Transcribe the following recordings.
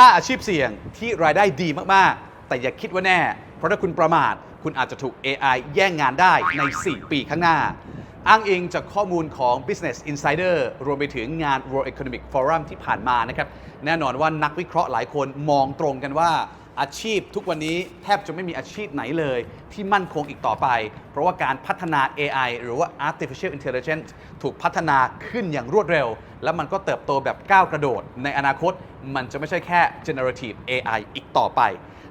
้าอาชีพเสี่ยงที่รายได้ดีมากๆ แต่อย่าคิดว่าแน่ เพราะถ้าคุณประมาท คุณอาจจะถูก AI แย่งงานได้ใน 4 ปีข้างหน้า อ้างอิงจากข้อมูลของ Business Insider รวมไปถึงงาน World Economic Forum ที่ผ่านมานะครับ แน่นอนว่านักวิเคราะห์หลายคนมองตรงกันว่า อาชีพทุกวันนี้แทบจะไม่มีอาชีพไหนเลย ที่มั่นคงอีกต่อไป เพราะว่าการพัฒนา AI หรือว่า Artificial Intelligence ถูกพัฒนาขึ้นอย่างรวดเร็ว และมันก็เติบโตแบบก้าวกระโดด ในอนาคตมันจะไม่ใช่แค่ generative AI อีกต่อไป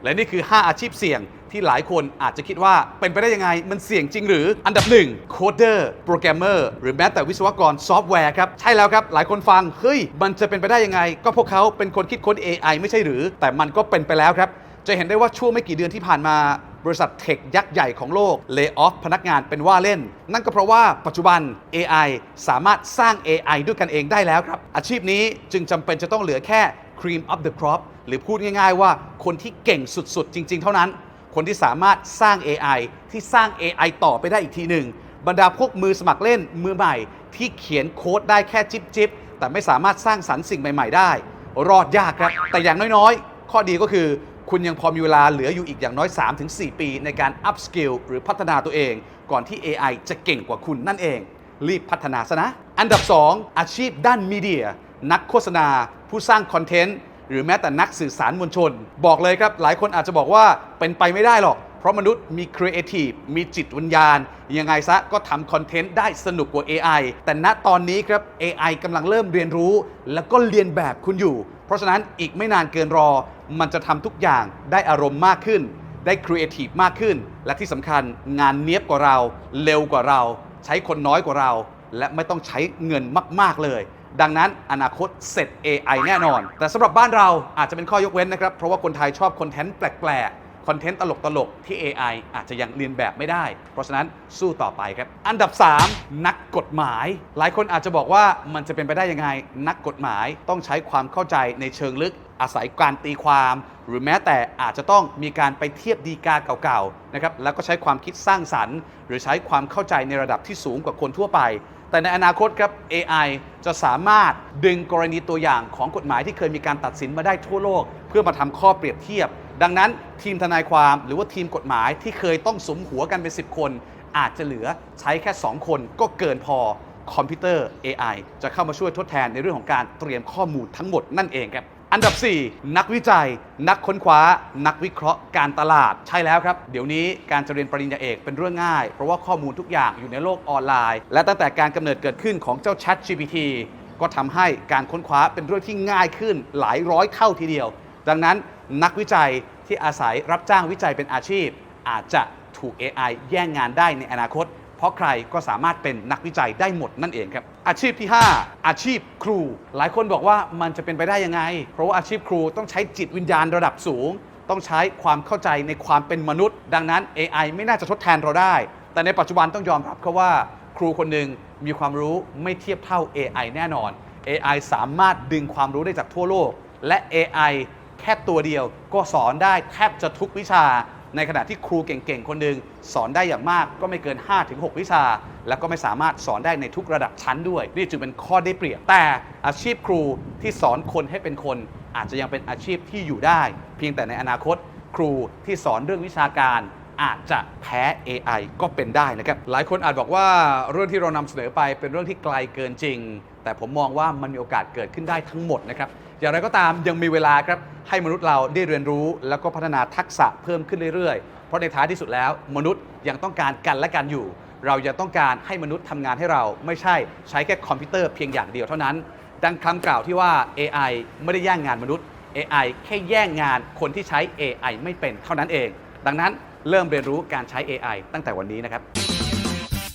และนี่คือ 5 อาชีพเสี่ยงที่หลายคนอาจจะคิดว่าเป็นไปได้ยังไง มันเสี่ยงจริงหรืออันดับ1โคเดอร์โปรแกรมเมอร์หรือแม้แต่วิศวกรซอฟต์แวร์ครับ ใช่แล้วครับ หลายคนฟัง เฮ้ย มันจะเป็นไปได้ยังไง ก็พวกเขาเป็นคนคิดค้น AI ไม่ใช่หรือ แต่มันก็เป็นไปแล้วครับ จะเห็นได้ว่าช่วงไม่กี่เดือนที่ผ่านมาบริษัทเทคยักษ์ใหญ่ของโลกเลิกออฟพนักงานเป็นว่าเล่น นั่นก็เพราะว่าปัจจุบัน AI สามารถสร้าง AI ด้วยกันเองได้แล้วครับ อาชีพนี้จึงจำเป็นจะต้องเหลือแค่ cream of the crop หรือพูดง่าย ๆ ว่าคนที่เก่งสุดๆ จริง ๆ เท่านั้น คนที่สามารถสร้าง AI ที่สร้าง AI ต่อไปได้อีกทีหนึ่งบรรดาพวกมือสมัครเล่นมือใหม่ ที่เขียนโค้ดได้แค่จิบจิบๆแต่ไม่สามารถสร้างสรรค์สิ่งใหม่ ๆ ได้ รอดยากครับ แต่อย่างน้อยๆ ข้อดีก็คือคุณยังพอมีเวลาเหลืออยู่อีกอย่างน้อย 3-4 ปี ในการ up skill หรือพัฒนาตัวเอง ก่อนที่ AI จะเก่งกว่าคุณนั่นเอง รีบพัฒนาซะนะ อันดับ 2 อาชีพด้านมีเดีย นักโฆษณา ผู้สร้างคอนเทนต์ หรือแม้แต่นักสื่อสารมวลชน บอกเลยครับ หลายคนอาจจะบอกว่าเป็นไปไม่ได้หรอก เพราะมนุษย์มีครีเอทีฟมีจิตวิญญาณ ยังไงซะก็ทำคอนเทนต์ได้สนุกกว่า AI แต่ณตอนนี้ครับ AI กำลังเริ่มเรียนรู้ แล้วก็เรียนแบบคุณอยู่ เพราะฉะนั้นอีกไม่นานเกินรอ มันจะทำทุกอย่างได้อารมณ์มากขึ้น ได้ครีเอทีฟมากขึ้น และที่สำคัญงานเนี้ยบกว่าเรา เร็วกว่าเรา ใช้คนน้อยกว่าเรา และไม่ต้องใช้เงินมาก ๆเลย ดังนั้นอนาคตเสร็จ AI แน่นอน แต่สำหรับบ้านเราอาจจะเป็นข้อยกเว้นนะครับ เพราะว่าคนไทยชอบคอนเทนต์แปลกๆ คอนเทนต์ตลก ๆ ที่ AI อาจจะยังเรียนแบบไม่ได้ เพราะฉะนั้นสู้ต่อไปครับ อันดับ 3 นักกฎหมาย หลายคนอาจจะบอกว่ามันจะเป็นไปได้ยังไง นักกฎหมายต้องใช้ความเข้าใจในเชิงลึกอาศัยการตีความ หรือแม้แต่อาจจะต้องมีการไปเทียบดีกาเก่าๆนะครับแล้วก็ใช้ความคิดสร้างสรรค์ หรือใช้ความเข้าใจในระดับที่สูงกว่าคนทั่วไป แต่ในอนาคตครับ AI จะสามารถดึงกรณีตัวอย่างของกฎหมายที่เคยมีการตัดสินมาได้ทั่วโลก เพื่อมาทำข้อเปรียบเทียบ ดังนั้นทีมทนายความหรือว่าทีมกฎหมายที่เคยต้องสมหัวกันเป็น 10 คน อาจจะเหลือใช้แค่ 2 คนก็เกินพอคอมพิวเตอร์ AI จะเข้ามาช่วยทดแทนในเรื่องของการเตรียมข้อมูลทั้งหมดนั่นเองครับอันดับ 4 นักวิจัย นักค้นคว้า นักวิเคราะห์การตลาดใช่แล้วครับ เดี๋ยวนี้การจะเรียนปริญญาเอกเป็นเรื่องง่าย เพราะว่าข้อมูลทุกอย่างอยู่ในโลกออนไลน์ และตั้งแต่การกำเนิดเกิดขึ้นของเจ้า Chat GPT ก็ทำให้การค้นคว้าเป็นเรื่องที่ง่ายขึ้นหลายร้อยเท่าทีเดียว ดังนั้นนักวิจัยที่อาศัยรับจ้างวิจัยเป็นอาชีพ อาจจะถูก AI แย่งงานได้ในอนาคต เพราะใครก็สามารถเป็นนักวิจัยได้หมดนั่นเองครับ อาชีพที่ 5 อาชีพครู หลายคนบอกว่ามันจะเป็นไปได้ยังไง เพราะว่าอาชีพครูต้องใช้จิตวิญญาณระดับสูง ต้องใช้ความเข้าใจในความเป็นมนุษย์ ดังนั้น AI ไม่น่าจะทดแทนเราได้ แต่ในปัจจุบันต้องยอมรับเขาว่า ครูคนหนึ่งมีความรู้ไม่เทียบเท่า AI แน่นอน AI สามารถดึงความรู้ได้จากทั่วโลก และ AI แค่ตัวเดียวก็สอนได้แทบจะทุกวิชา ในขณะที่ครูเก่งๆ คนหนึ่งสอนได้อย่างมากก็ไม่เกิน 5-6 วิชา แล้วก็ไม่สามารถสอนได้ในทุกระดับชั้นด้วย นี่จึงเป็นข้อได้เปรียบ แต่อาชีพครูที่สอนคนให้เป็นคน อาจจะยังเป็นอาชีพที่อยู่ได้ เพียงแต่ในอนาคต ครูที่สอนเรื่องวิชาการอาจจะแพ้ AI ก็เป็นได้นะครับ หลายคนอาจบอกว่าเรื่องที่เรานำเสนอไปเป็นเรื่องที่ไกลเกินจริง แต่ผมมองว่ามันมีโอกาสเกิดขึ้นได้ทั้งหมดนะครับ อย่างไรก็ตามยังมีเวลาครับให้มนุษย์เราได้เรียนรู้ แล้วก็พัฒนาทักษะเพิ่มขึ้นเรื่อยๆ เพราะในท้ายที่สุดแล้ว มนุษย์ยังต้องการกันและกันอยู่ เรายังต้องการให้มนุษย์ทำงานให้เราไม่ใช่ใช้แค่คอมพิวเตอร์เพียงอย่างเดียวเท่านั้น ดังคำกล่าวที่ว่า AI ไม่ได้แย่งงานมนุษย์ AI แค่แย่งงานคนที่ใช้ AI ไม่เป็นเท่านั้นเอง ดังนั้นเริ่มเรียนรู้การใช้ AI ตั้งแต่วันนี้นะครับ